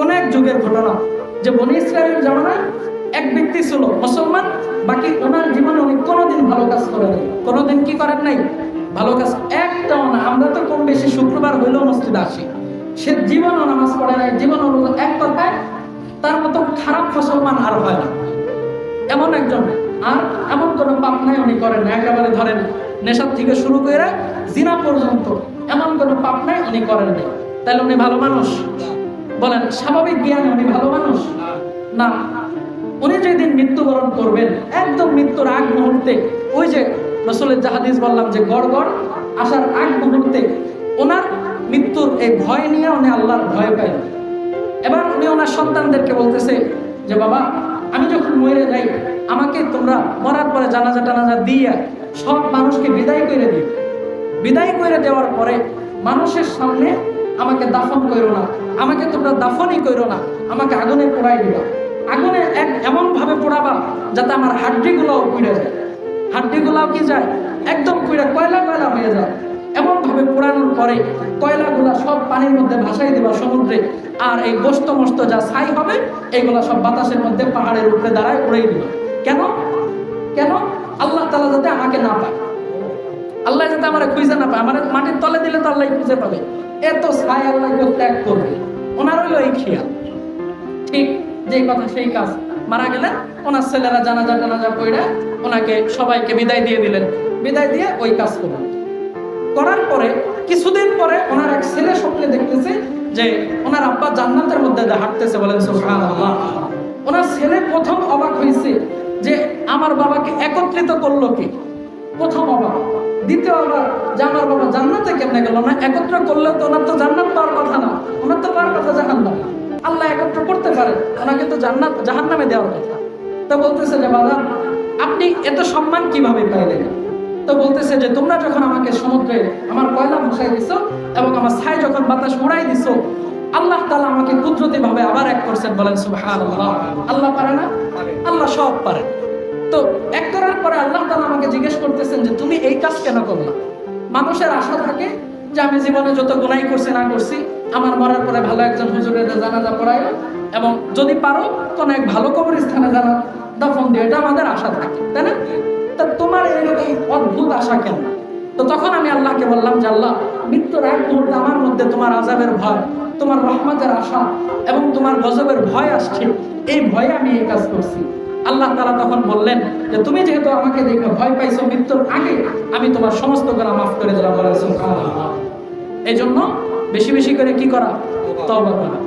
কোন এক যুগের ঘটনা যে বনি ইসরায়েলের জামানায় এক ব্যক্তি ছিল মুসলমান, বাকি ওনার জীবনে উনি কোনোদিন ভালো কাজ করে নাই কোনোদিন কি করেন নাই? ভালো কাজ। একটাও না, আমরা তো কম বেশি শুক্রবার হইলেও মসজিদে আসি। সে জীবনও নামাজ পড়ে নাই জীবন এক কথায় তার মতো খারাপ মুসলমান আর হয় না। এমন একজন। আর এমন কোনো পাপ নাই উনি করেন একেবারে ধরেন নেশার থেকে শুরু করে জিনা পর্যন্ত এমন কোনো পাপ নাই উনি করেন নাই। তাহলে উনি ভালো মানুষ? বলেন, স্বাভাবিক জ্ঞান উনি ভালো মানুষ? না। উনি যেদিন মৃত্যুবরণ করবেন, একদম মৃত্যুর আগ মুহূর্তে, ওই যে রসলের জাহাদিস বললাম যে গড় গড়, আসার আগ মুহূর্তে ওনার মৃত্যুর এই ভয় নিয়ে উনি আল্লাহর ভয় পাই এবার উনি ওনার সন্তানদেরকে বলতেছে যে, বাবা, আমি যখন মরে যাই, আমাকে তোমরা মরার পরে জানাজা টানাজা দিয়ে সব মানুষকে বিদায় করে দিও। বিদায় করে দেওয়ার পরে মানুষের সামনে আমাকে দাফন করো না। আমাকে তোমরা দাফনই করো না। আমাকে আগুনে পোড়াই দিবা। আগুনে এক এমন ভাবে পোড়াবা যাতে আমার হাড্ডিগুলোও পুড়ে যায়। হাড্ডিগুলাও কি যায়? একদম পুড়ে কয়লা কয়লা হয়ে যায়। এমন ভাবে পোড়ানোর পরে কয়লাগুলা সব পানির মধ্যে ভাসাই দিবা সমুদ্রে। আর এই গোস্ত মস্ত যা ছাই হবে এগুলা সব বাতাসের মধ্যে পাহাড়ের উপরে দাঁড়ায় উড়েই দিবা। কেন? কেন? আল্লাহ তালা যাতে আমাকে না পায়। আল্লাহ যাতে আমার খুঁজে না পায়, আমার মাটির তলে দিলে তো আল্লাহ খুঁজে পাবে। এত ছাই আল্লাহ কেউ ত্যাগ করবে। ওনার হইল এই খেয়াল। ঠিক যেই কথা সেই কাজ। মারা গেলেন, ওনার ছেলেরা জানাজা টানাজা কইরা ওনাকে সবাইকে বিদায় দিয়ে দিলেন। বিদায় দিয়ে ওই কাজ করলেন। করার পরে, কিছুদিন পরে ওনার এক ছেলে স্বপ্নে দেখতেছে যে ওনার আব্বা জান্নাতের মধ্যে হাঁটতেছে বলেন, সুবহানাল্লাহ। ওনার ছেলে প্রথম অবাক হয়েছে যে আমার বাবাকে একত্রিত করল কি? প্রথম অবাক। দ্বিতীয় অবাক যে আমার বাবা জান্নাতে কেমনে গেল? না একত্র করলে তো ওনার তো জান্নাত পাওয়ার কথা না। ওনার তো পাওয়ার কথা জাহান্নাম। আল্লাহ একত্র করতে পারে ওনাকে তো জান্নাত জাহান্নামে দেওয়ার কথা। তো বলতেছে যে বাবা আপনি এত সম্মান কীভাবে পাইলেন? তো বলতেছে যে তোমরা যখন আমাকে সমুদ্রে আমার কয়লা ভাসাই দিছো এবং আমার ছাই যখন বাতাস উড়াই দিছো আল্লাহ তালা আমাকে কুদরতি ভাবে আবার এক করছেন বলেন সুবহানাল্লাহ। আল্লাহ পারে না? আল্লাহ সব পারে। তো এক করার পরে আল্লাহ তালা আমাকে জিজ্ঞেস করতেছেন যে, তুমি এই কাজ কেন করলা? মানুষের আশা থাকে যে, আমি জীবনে যত গুনাই করছি না করছি, আমার মরার পরে ভালো একজন হুজুরের জানাজা পড়াইলো এবং যদি পারো, কোন এক ভালো কবরস্থানে জানা দাফন দিও। এটা আমাদের আশা থাকে, তাই না? তা তোমার এরকম অদ্ভুত আশা কেন? তো তখন আমি আল্লাহকে বললাম যে, আল্লাহ, মৃত্যুর এক মুহূর্তে আমার মধ্যে তোমার আজাবের ভয়, তোমার রহমতের আশা এবং তোমার গজবের ভয় আসছে। এই ভয়ে আমি এই কাজ করছি। আল্লাহ তারা তখন বললেন যে, তুমি যেহেতু আমাকে দেখে ভয় পাইছো মৃত্যুর আগে, আমি তোমার সমস্ত গুণা মাফ করে দিলাম এই জন্য বেশি বেশি করে কি করা? তবা করা।